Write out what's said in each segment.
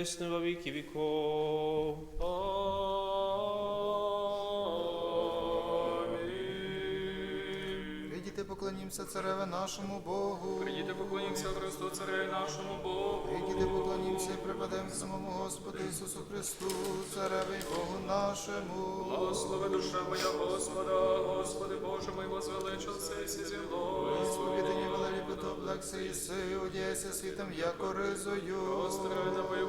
Во віки віков. Прийдіте, поклонімося цареве нашому Богу. Прийдіте, поклонімося Христу, Цареві нашому Богу. Прийдіте, поклонімося і припадемо самому Господу Ісусу Христу, цареве і Богу нашому. Благослови душа моя Господа, Господи Боже мой, возвеличився і зіло. Сповідані велику облекси і си, одіяйся світом, яко ризою. Острови на мою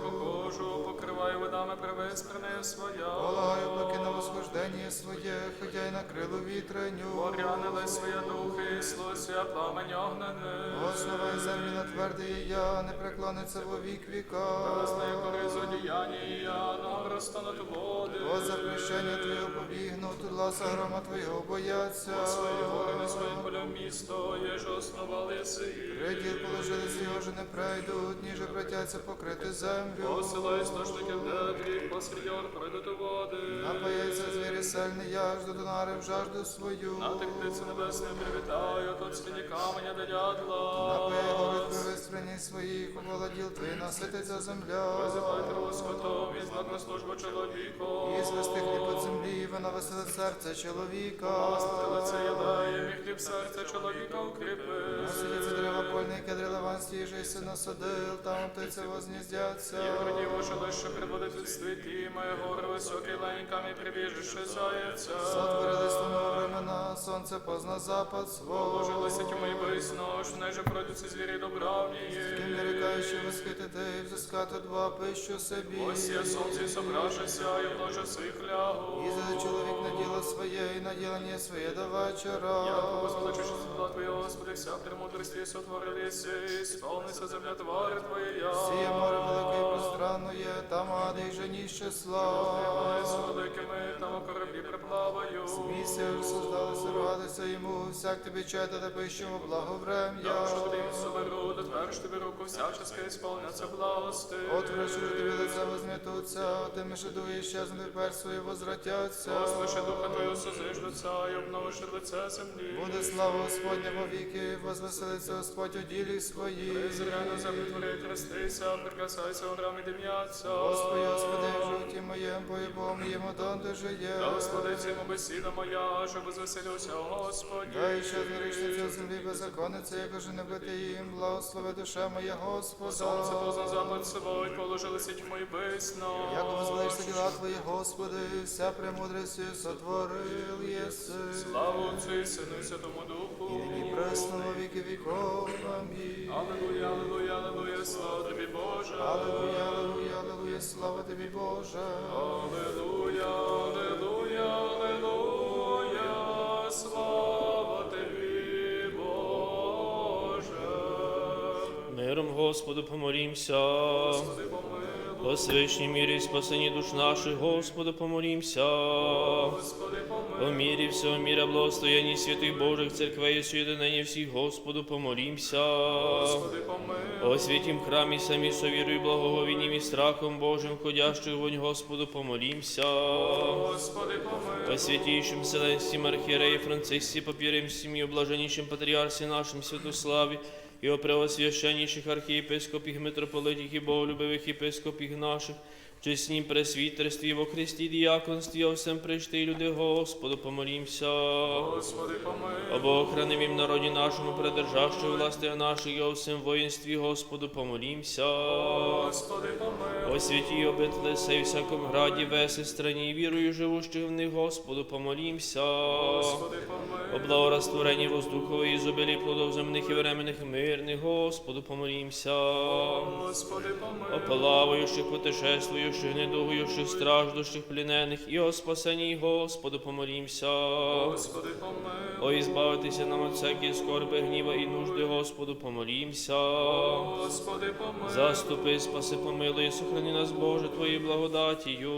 Божу, покривай водами привиспрене своя. Полагаю, поки на восхождення своє, ходя й на крилу вітреню. Порянили своє духи, слося пламень огнене. Основай землі на твердий я, не преклониться во вік віка. Знає коризу діяння, і я нам розтануть води. О запрещення Твого побігну, тут ласа грома Твого бояться. Свої гори на своїм полям місто, єж основали си. Приділ положили з його же не пройдуть, ніже братяться покрити землю. Посилай стожники в посеред йор пройдуть води. Напається звірі сильний, я жду донари в жажду свою. На тих птиці небесне привітаю, от среди каменя до дятла. Напоє гори привистрені своїх, оволоділ твій насититься земля. Визивай траву скотом, і знак на службу чоловіку. І звести хліб від землі, вона веселить серце чоловіка. Пасти лице єдає, мій хліб серця чоловіка укріпи. Насидяться дерева польні, кедри лаван стіжися насадил, там птиці возніздяться. Євроні жилище предводить від світі, моє гори високі леньками прибіжище заяця. Сотворились тому времена, сонце позна запад свого. Положилися тьми безнош, неже пройдуться звірі добравні. Ким не рікаючи восхитити, взискати два пищу собі. Ось я сонце собравшися, і вложа сих лягу. І за чоловік на діло своє, і на ділення своє до вечора. Яко возвеличиш слова Твої, Господи, вся премудрості сотворилися, і сповнися земля твари Твоя. Сіє море велике і пространне, там ади й жені числа. з великими, там у кораблі приплаваю. Місце создалися радися йому, всяк тобі чета да пищому благоврем'я. Що тобі соберу, дотверж тобі руку, всячески ісполняться благости. Отвращу тобі лице возм'ятуться, тими шедує щезнути пер свої возвратяться. Послушай духа Твою созиждуться, і обновиш лице землі. Буде слава Господня вовіки, возвеселиться Господь у ділі свої. Землю твори, хрестися, прикасайся, урами дим'яться. Господи, Господи, в житті моєм, поїбом моєму донде жиє. Господи, цьому бесіда моя, щоб звеселився, Господі. Дай ще грішниця землі беззаконниця, як же не бити їм, благослови душа моя Господа. Сонце позна запад собою, положилися тьму і бисно. Як діла Твої, Господи, вся премудрістю сотворил єси. Слава Отцю і Сину і Святому Духу. І пресно во віки віков. Амінь. Аллилуйя, аллилуйя, аллилуйя, слава тобі, Боже. Аллилуйя, аллилуйя, аллилуйя, слава тобі, Боже. Аллилуйя, аллилуйя, аллилуйя, слава тобі, Боже. Миром Господу помолімся. Господи, помилуй, О свишній мірі і спасенні душ наших, Господу помолімся. Господи, помилуй. О мірі всього міра, благостоянні святих Божих церквей і соєдинення всіх, Господу помолімся. Господи, помилуй. О святім храмі самі совірою, благоговінням і страхом Божим, ходящих вонь, Господу помолімся. Господи, помилуй. О святійшим Вселенським архієреї Францисці, попірим сім'ї, блаженнішим патріарсі нашим Святославі, і о преосвященніших архієпископів, митрополитів і боголюбивих єпископів наших, чеснім пресвітерстві во Христі діяконстві, о всем прийшти люди, Господу помолімся. Господи, помилуй. О Богохранимім народі нашому, придержащою власти наших, і о всем воїнстві, Господу помолімся. Господи, помилуй. О святі обители сей всяком граді, веси, страні, і вірою живущих в них, Господу помолімся. Господи, помилуй. Благорастворенні воздухової зобілі плодов земних і временних мирних, Господу помолімся. Господи, помилуй. плаваючих, путешествуючих, недугуючих, страждущих, плінених, і о спасенні, Господу помолімся. Господи, помилуй. О, ізбавитися нам от всякі скорби, гніва і нужди, Господу помолімся. Господи, помилуй. Заступи, спаси, помилуй, сохрани нас, Боже, Твоєю благодатію.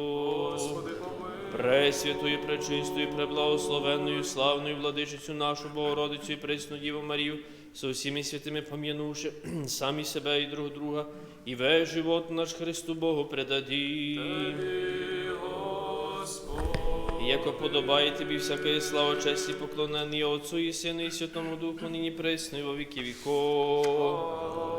Господи, помилуй. Пресвятою, пречистою, преблагословенною, славною владичицю нашу Богородицю і пресну Діву Марію, со всіми святими пом'янувши самі себе і друг друга, і весь живот наш Христу Богу предадім. Тобі, Господи. І Яко подобає тобі всяка слава, честь і поклонення Отцу і Сину і Святому Духу, нині пресно і во віки віков.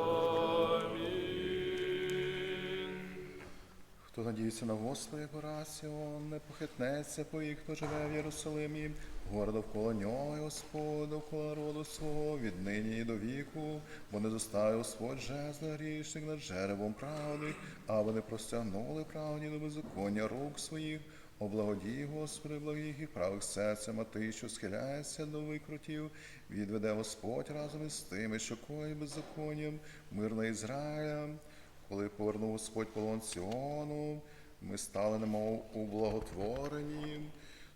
Хто надіється на Господа, як Сіон, не похитнеться по їх, хто живе в Єрусалимі, гора довкола нього, і Господь роду свого, від нині і до віку, бо не зоставив Господь жезла грішник над жеребом правди, аби не простягнули правді до беззаконня рук своїх. О благодій, Господи, благих і правих серцем, а ти, що схиляєшся до викрутів, відведе Господь разом із тими, що коїть беззаконням, мир на Ізраїля. Коли повернув Господь полон Сіону, ми стали немов у благотворенні.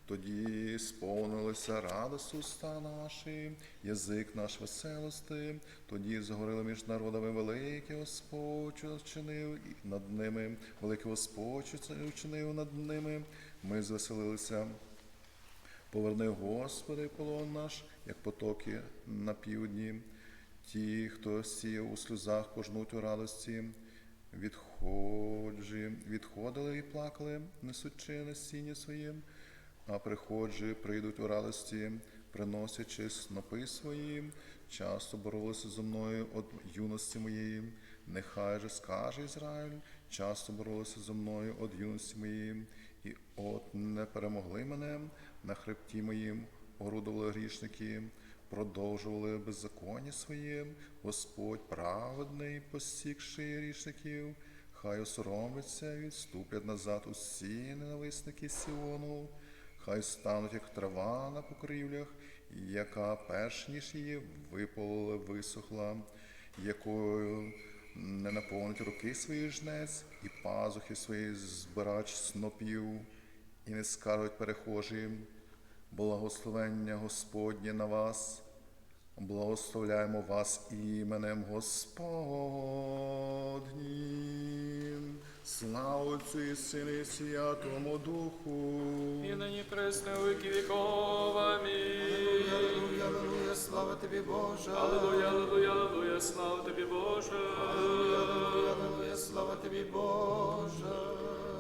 Тоді сповнилися радость уста наші, язик наш веселости, тоді згорили між народами великий Господь, вчинив над ними, великий Господь, вчинив над ними. Ми звеселилися. Поверни, Господи, полон наш, як потоки на півдні. Ті, хто сіяв у сльозах, пожнуть у радості. Відходжі, відходили і плакали, несучи насіння своїм, а приходжі прийдуть у радості, приносячи снопи свої. Часто боролися зо мною від юності моєї. Нехай же скаже Ізраїль, часто боролися зо мною від юності моєї, і от не перемогли мене на хребті моїм, орудували грішники, продовжували беззаконня своє, Господь праведний, посікши грішників, хай осоромиться, відступлять назад усі ненависники Сіону, хай стануть, як трава на покрівлях, яка перш ніж її випололи, висохла, якою не наповнить руки свої жнець, і пазухи свої збирач снопів, і не скажуть перехожі, благословення Господнє на вас. Благословляємо вас іменем Господнім. Слава Отцю і Сину і Святому Духу. І нині пресне віки віков. Амінь. Аллилуйя, аллилуйя, слава тобі, Боже. Аллилуйя, аллилуйя, аллилуйя, слава тобі, Боже. Аллилуйя, аллилуйя, слава тобі, Боже.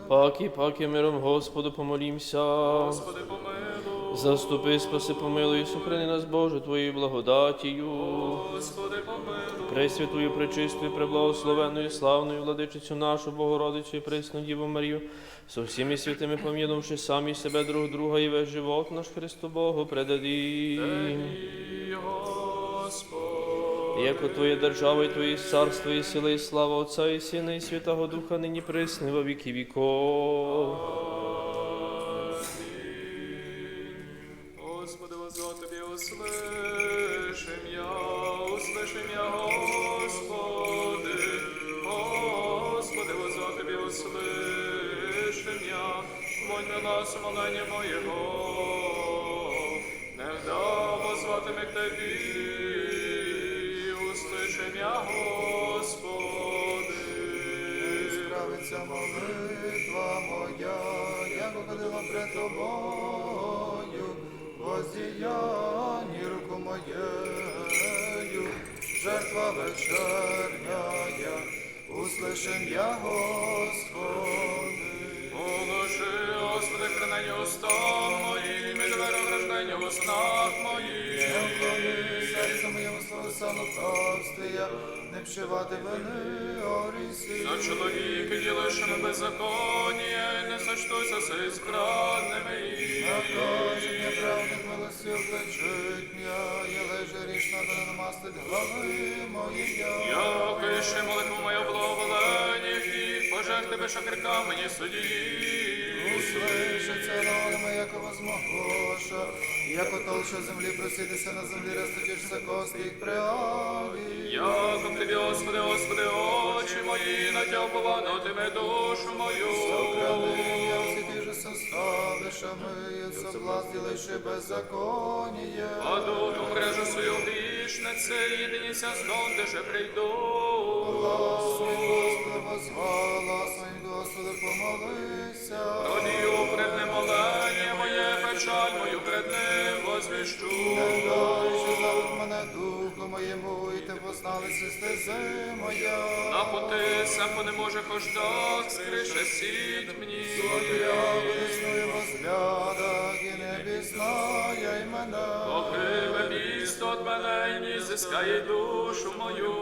Паки, паки, миром Господу помолімся. Господи, помилуй. Заступи, спаси, помилуй, сохрани нас, Боже, Твоєю благодатію. Господи, помилуй. Пресвятую, пречистую, преблагословенную, славною владичицю нашу Богородицю і пресну Діву Марію, со всіми святими пом'янувши самі себе друг друга і весь живот наш Христу Богу предадим. І Господь. Яко Твоє держава і Твоє царство і сила і слава Отця і Сина і Святого Духа нині присни во віки віков. Воздіянні руку моєю, жертва вечерняя, услышим я, Господи. Положи, Господи, хранення устам моїм, і двері рождення в уснах моїх. Серце моєму словеса лукавствия, не вшивати вини орісі. За чоловіки ділишими беззаконня, не сочтуся се з крадними. Накаження правних милості облечить м'я, я лежа рішна, та не намастить глави мої я. Я киши молитву мою благоволення їх, пожертви тебе шакрика мені судді. Услышиться ранами, яко возмогоша, яко толща землі проситися на землі, розточишся кости їх преаві. Яко тобі, Господи, Господи, очі мої, на тя пованутиме душу мою. Я всі ті же а ми соблазн ділиши беззаконіє. А душу мрежу свою грішнице, єдиніся з дом, де же прийду. Господи, Господи, возвала, своїм Господи, помолися. Родію пред ним моє, печаль мою пред ним возвіщу. Дай, що зовут мене духу моєму, і ти позналися стези моя. На поти сам не може хождак, скрише сіть мені. Я висную во взглядах, і не пізнає й мене. Охи вебіс Христу от мене, ні зискає душу мою.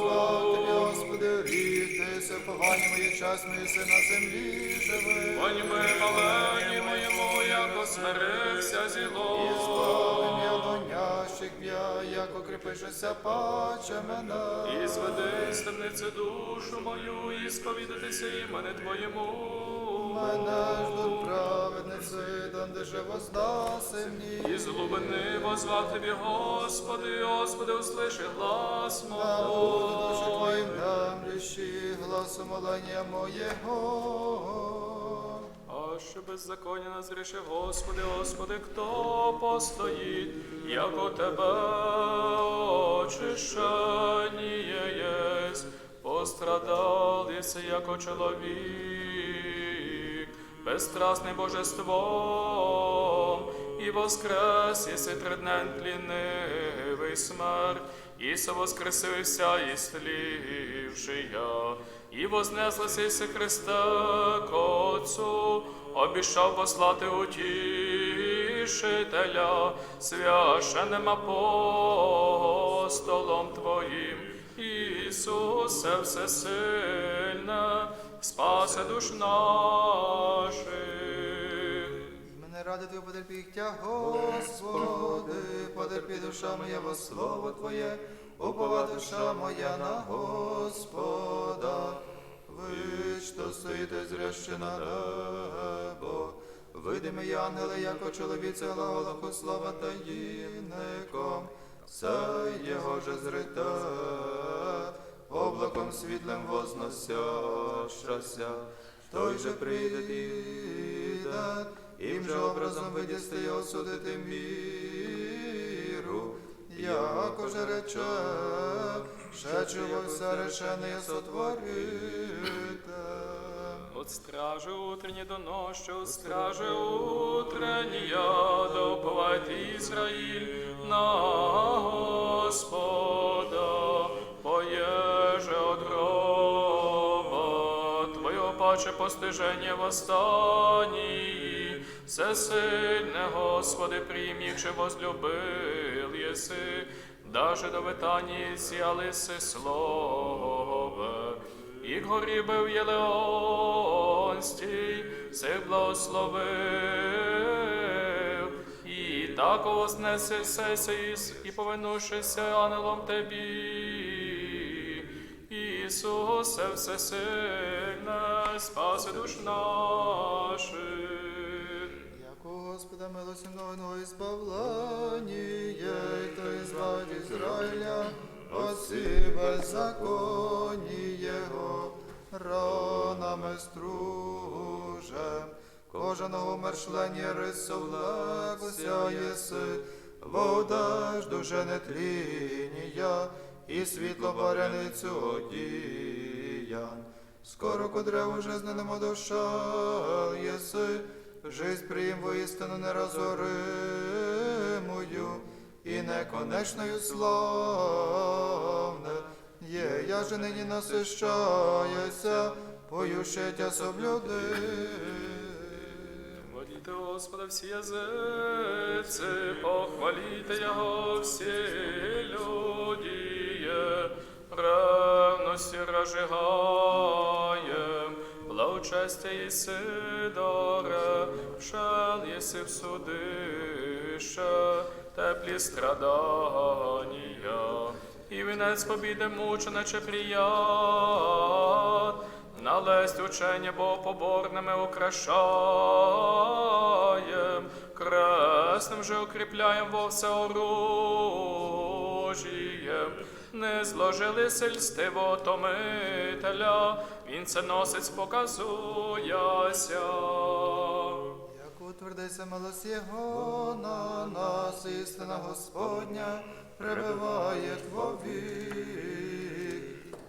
Слава тобі, Господи, ріхтися, погань мої час, мої си на землі живи. Поньми малені моєму, яко смирився зіло. Укріпишся паче мене. І зведи з темниці душу мою, і сповідатися імени Твоєму. Мене ждуть праведниці, там де же воздаси мені. І з глибини возвав Тобі, Господи, Господи, услиши глас душу мой. твоїм немлющі, гласу молення моєго. Що беззаконня назрішив, Господи, Господи, хто постоїть, як у Тебе очищення єсть, пострадал єси, як чоловік, безстрасний божеством, і воскрес єси триднен тлінивий смерть, і со воскресився, і слівши я, і вознеслася Христа к Отцу, обіщав послати утішителя, священним апостолом Твоїм, Ісусе всесильне, спаси душ наших. Мене ради Твої потерпіття, Господи, потерпі душа моя во слово Твоє, упова душа моя на Господа. Ви що стоїте зряще на небо, видимі ангели, яко чоловіце глаголоху слава таїнником, все його же зрите, облаком світлим возносящася, той же прийде іде, їм же образом видісти і осудити міру, яко же рече, ще чого все речене сотворите. От стражи утренні до ночі, от стражи утреннія, да уповайте Ізраїль на Господа, поєже от гроба, Твоє паче постиження восстані, всесильне, Господи, приймівши возлюбил єси, даже до витані сіялися слове. І горі бив Єлеонстій, всіх благословив, і так вознесеся із і повинувшися ангелом Тебі. Ісусе всесильне, спаси душ наших. Господа милосердного избавление, то избавит Израиля всі беззаконні Його, ранами струже, кожаного мершлення рисовлекся єси, водежду же не тлінія, і світло баряницю одіян. Скоро кодре уже знанемо душа єси, жизнь приїм воістину неразоримою і неконечною славне. Є, я же нині насищаюся, поющиття соблюди. Моліте Господа всі язиці, похваліте Його всі люди, ревності розжигаєм, благочестя єси доре, шел єси в судище, теплі страдання, і вінець побіди мучениче прият, Налесть учення богопоборними украшаєм, кресним же укріпляєм во всеоружієм, не зложили сельстиво томителя, він це носить показуяся. Як утвердися милость Його на нас, істина Господня, пребиває вовік.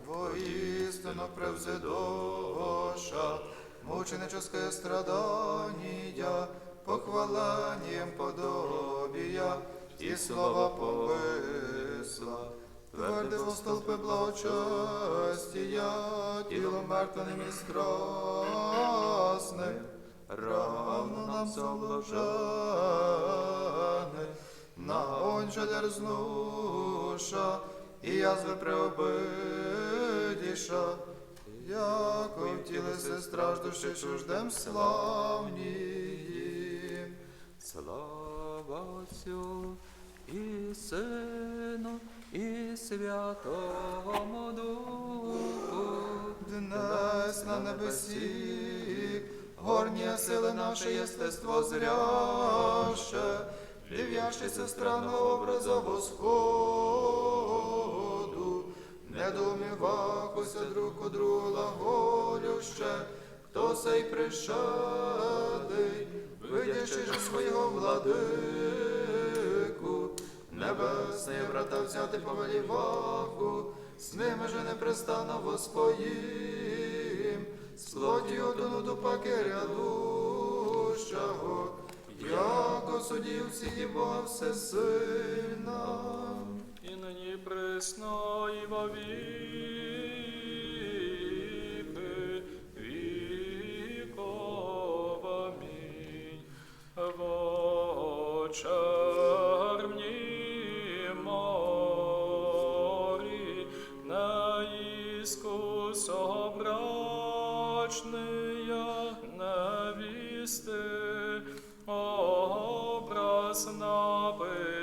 Воістину превзидоша, мученическое страдання, похваленням подобія і слова помисла. Твердимо столпи благочестія, тіло мертвеним і страсним, равно нам соблажене, на он немче дерзнуша, і язви преобидіша, яко втілися страждущи чуждем славнім. Слава Отцю і Сину, і Святому Духу. Днес на небесі, горні сили наше єстество зряще, див'ящися странного образа Господу, недоумівахуся друг у другу лаголюще, хто сей пришедий, видячи же свого владику, небесні брата взяти повеліваху, з ними же непрестанно воспоїм, одну до пакиря дущого, яко судів всіх і Бога всесильна. І нині присно і во віки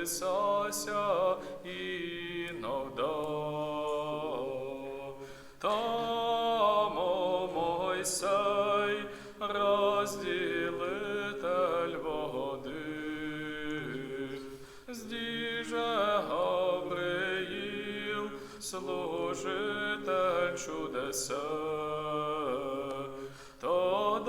написася іногда. Там Мойсей, розділитель води, здіже Гавриїл, служитель чудесе, то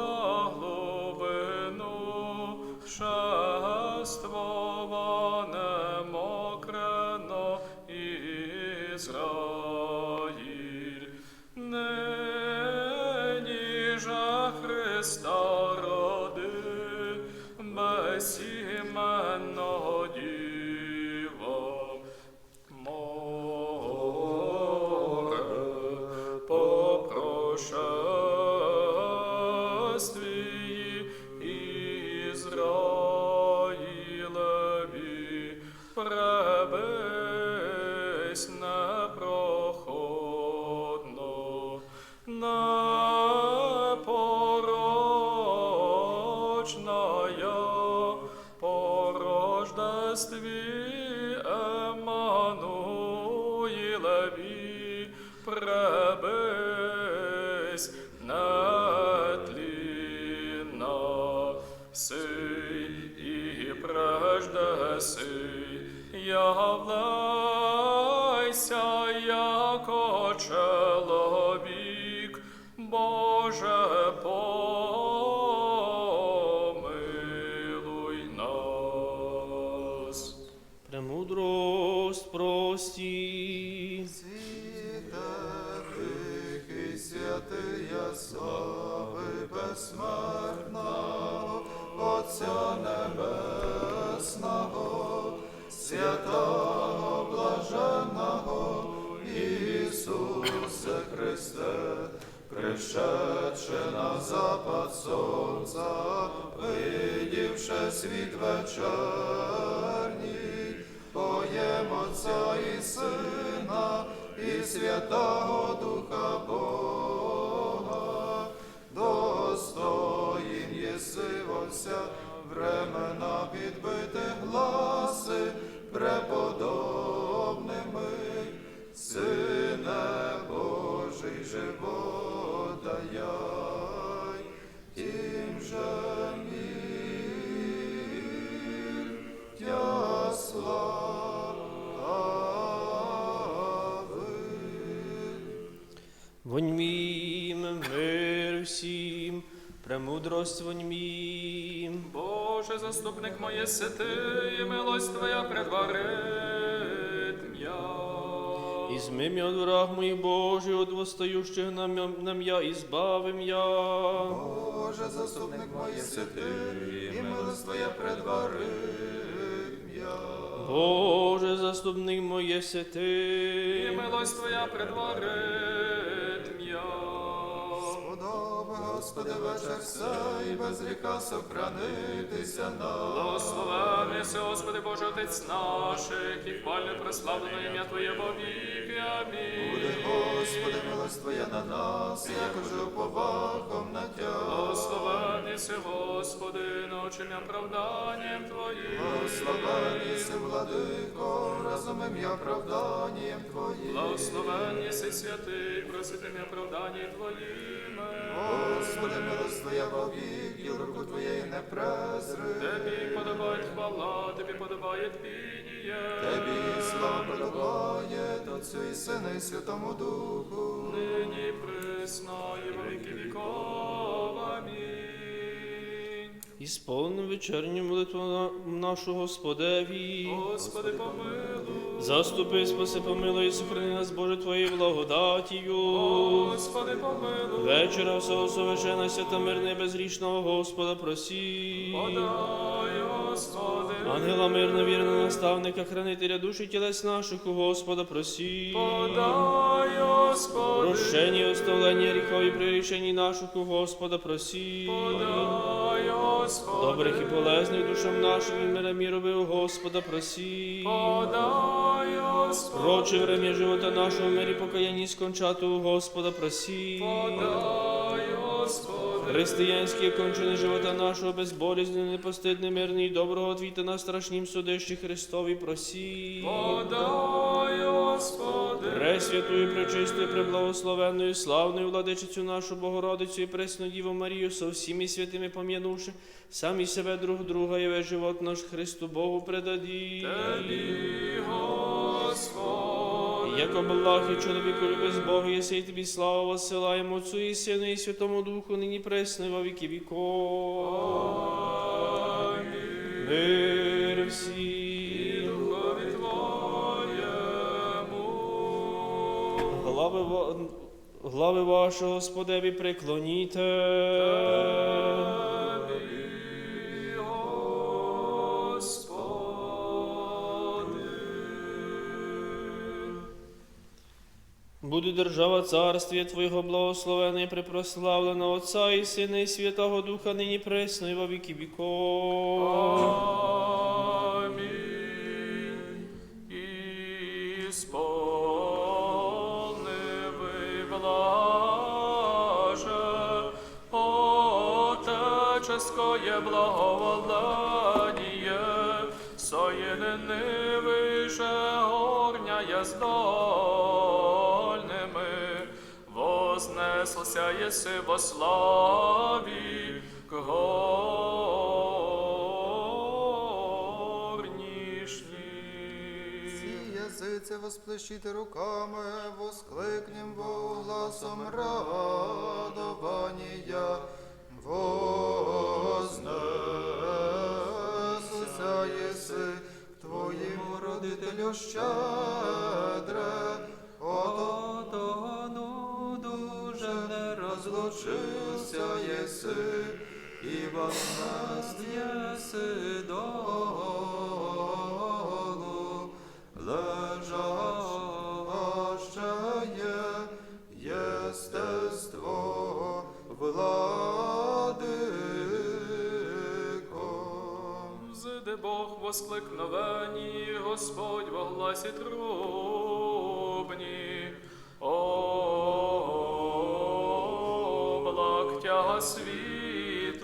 рождестві Еммануїлеві пребись нетлінна, сий і прежде сий, являйся, безсмертного, Отця Небесного, святого блаженного Ісусе Христе, пришедше на запад сонця, видівши світ вечерній, поєм Отця і Сина, і Святого Духа Бога, вся времена підбити гласи преподобними, Сине Божий живота яй, тим же мир тя слави. Премудрость воньмім. Боже, заступник моє сити, милость Твоя предварит м'я. Ізми м'я от враг моїх Божий, от восстаючих на м'я- на м'я, і збавим я. Боже, заступник моє святи, і милость Твоя предварит м'я. Боже, заступник моє І милость Твоя предварит Господи, вечір сей, без гріха сохранитися нам. Благословен єси, Господи Боже, Отець наших, і хвально прославлено ім'я Твоє вовіки. Амінь. Господи, милость Твоя на нас, як уже повагом на Тя. Благословен єси, Господи, научення оправданням Твоїм. Благословен єси, владико, разумом і оправданням Твоїм. Благословен єси, святий, проситим оправданням Твоїм. Господи, милость Твоя вовік, і руку Твоєї не презри. Тобі подобає хвала, тобі подобає пініє. Тебі слава подобає, Отцю і Сину і Святому Духу. Нині присно і во віки віков. Амінь. Ісполним вечерню молитву нашу Господеві. Господи, помилуй. Заступи, спаси, помилуй і сохрани нас, Боже, Твоєю благодатію. Господи, помилуй. Вечора всього совершена свята мирне безгрішного Господа просі. Подай. Ангела мирно вірного наставника, хранителя душі тілес наших у Господа просі. Подай, Господи. Прощення і оставлення гріхові при рішенні наших у Господа просі. Подай, Господи. Добрих і полезних душам нашим і мира міру у Господа просі. Подай, Господи. Проче время живота нашого в мирі покаянні скончати у Господа просі. Подай, Господи. Християнські кончини живота нашого безболізнений, непостидний, мирний, і доброго отвіта на страшнім судищі Христові просі. Подай, Господи. Пресвятую, пречистою, преблагословенною, славною владичицю нашу Богородицю і пресну Діву Марію со всіми святими пом'янувши, самі себе друг друга і весь живот наш Христу Богу предаді. Тобі, Господи. Яко благ і чоловіку любез Бога, єси і тобі славу посилаємо Отцу і Сину і Святому Духу, нині пресно і во віки віков. Мир всім. Духові. Глави, глави вашого Господеві преклоніте. Буде держава царствія Твоєго благословена і припрославлена Отця і Сина і Святого Духа, нині пресно і во віки віков. І сповнивий блаже, Отеческое благоволение, вознеслся еси во славі горнішній. Всі язиці восплещите руками, воскликнем Богу гласом радования. Вознесуся єси Твоїм родителю щедре, і вознес єси долу, лежащее єстество владиком. Зде Бог воскликновені, Господь во гласі трубні. Облак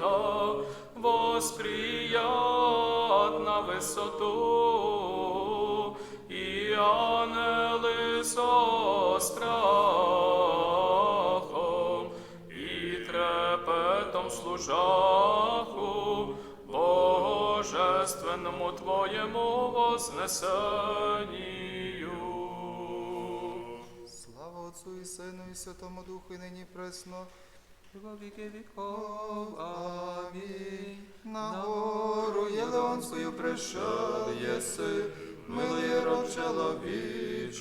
світа восприят на висоту, і ангели со страхом і трепетом служаху Божественному Твоєму вознесенію. Слава Отцу і Сину і Святому Духу, і нині пресно. Во віки віков. Амінь. На гору Єлеонською пришел єси, милий чоловіческий,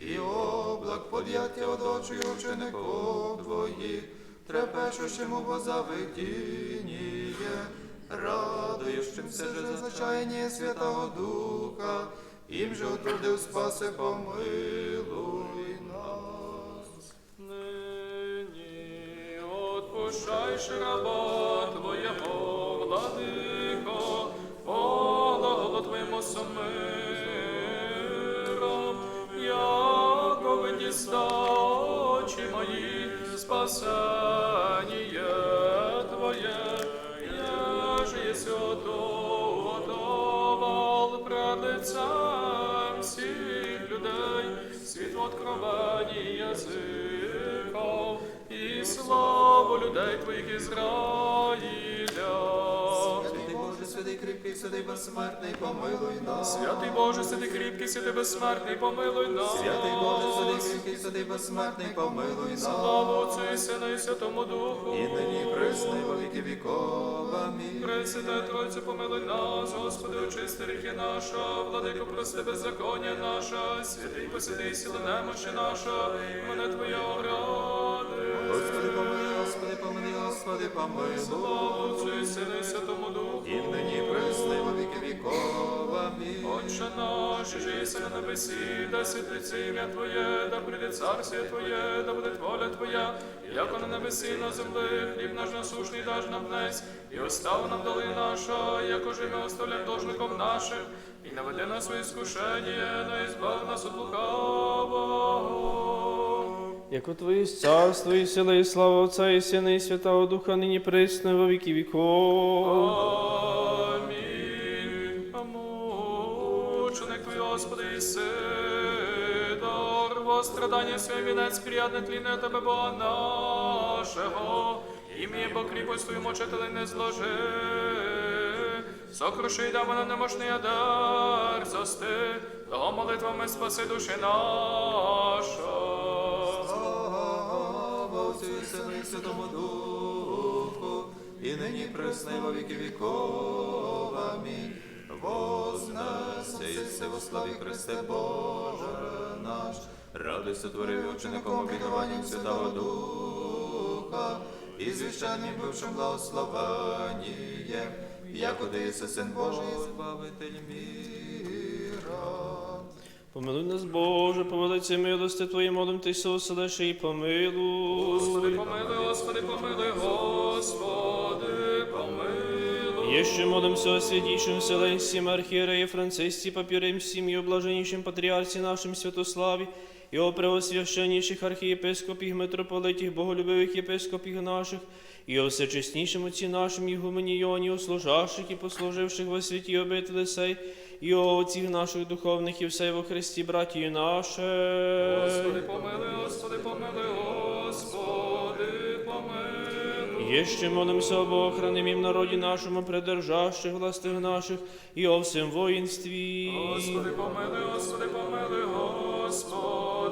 і облак под'яття одочую учеников твоїх, трепещущему во завидіння, радуючимся же зачаяння Святого Духа, їм же отрудив спаси помилуй прощайши раба Твоєго, владико, благо Твоєму сумиром, яко виніста очі мої, спасення Твоє, я ж єси готовал всіх людей, світло откровені язиков і славу людей Твоїх Ізраїля. Святий Боже, святий кріпкий, святий безсмертний, помилуй нас. Святий Боже, святий кріпкий, святий безсмертний, помилуй нас. Святий Боже, святий кріпкий, святий безсмертний, помилуй нас. Слава Отцю і Сину і Святому Духу. І нині присно, і во віки віков. Амінь. Пресвяте Тройцю, помилуй нас, Господи, очисти ріхи наша, владико, прости беззаконня наша, святий посвятий сіли немощі наша, мене Твоя ради. Помилуй. Слава Отцю і Сину і Святому Духу. І нині присно, і во віки віков. Амінь. Отче наш, єси на небесі, да святиться ім'я Твоє, да прийде царствие Твоє, да буде воля Твоя, яко на небесі, на землі, хліб наш насушний даж нам днес, і остав нам доли наша, яко же ми оставляємо должником нашим, і не веди нас у іскушення, не избав нас от лукавого. Яко Твої царство і сила, і слава Отця і Сина, і Святого Духа, нині присно, во віки віков. Амінь. Мученик твій, Господи, Іси, во страдання своє вінець приятне тліне тебе, Бога нашого, ім'я покріпость твою мочителей не зложи. Сокруши й дамо на немощний дар, зости, того молитвами спаси душі наша. Отцю і Сину і Святому Духу, і нині присно, і во віки віков. Амінь. Вознесся і во славі Христе Боже наш, радуйся творив учеником обітуванням Святого Духа, і звіщанням бившим благословеннієм, як одеється Син Божий, Збавитель міра. Помилуй нас, Боже, по велиці милости Твої, молим Тися, оселеши і помилуй. Господи, помилуй, Господи, помилуй, Господи, помилуй. Еще молимся о святейшем Вселенским архиерее Франциске, Папире всем и о блаженнейшем патриарсе нашем Святославе, и о преосвященнейших архиепископих, митрополитих, боголюбивых епископих наших, и о всечестнейшем Отце нашем Игуменионе, о служащих и послуживших во святі обители сей, и отців наших духовних, і все во Христі, братья наше. Господи, помили, Господи, помили, Господи, помилуй. Еще молимся об в народі нашому придержащих властих наших, і о всім воїнстві. Господи, помили, Господи, помили, Господи,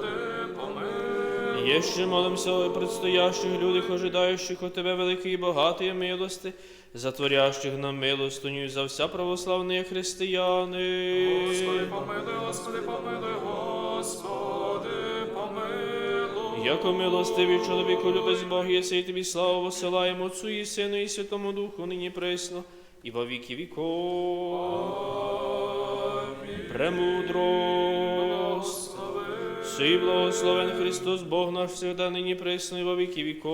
Еще молимся о предстоящих людях, ожидающих от Тебе великої і багатої милости, затворящих нам милостиню за вся православні християни. Господи, помилуй, Господи, помилуй, Господи, помилуй. Яко милостивий чоловіку любець Бог, єси і тобі славу посилаємо Отцу і Сину і Святому Духу, нині присно, і во віки віков. Премудрость. Сей благословен Христос, Бог наш всегда, нині присно, і во віки віков.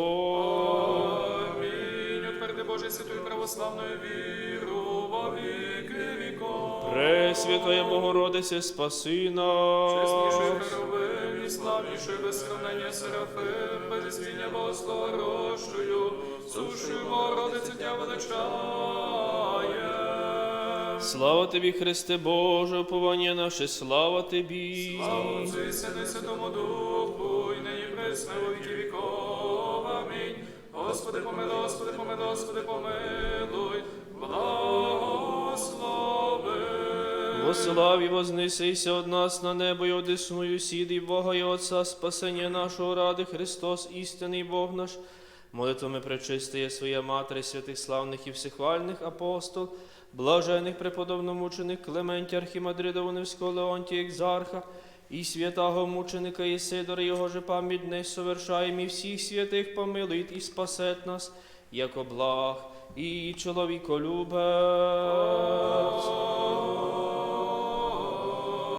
Амінь. Утверди Боже святою православною віру во віки віков. Пресвятая Богородице, спаси нас. Чеснішою херовим і славнішою без сравнення Серафим, без звіння Богослова рощою, сушою Богородицю Тя величає. Слава тобі, Христе Боже, уповання наше, слава тобі. Слава Отцю і Сину Святому Духу, і нині присно і віки віков. Амінь. Господи, помилуй, Господи, помилуй, Господи, помилуй, благослови. Во славі вознесися од нас на небо і одесную сіди Бога і Отця, спасення нашого ради Христос, істинний Бог наш. Молитвами пречистия Своя Матері, святих славних і всехвальних апостол, блажених преподобномучених Клементія Архімандрида невського Леонтія Екзарха, і святого мученика Ісидора, його же пам'ять не совершаєм, і всіх святих помилуй і спасет нас, як облаг і чоловіколюбець.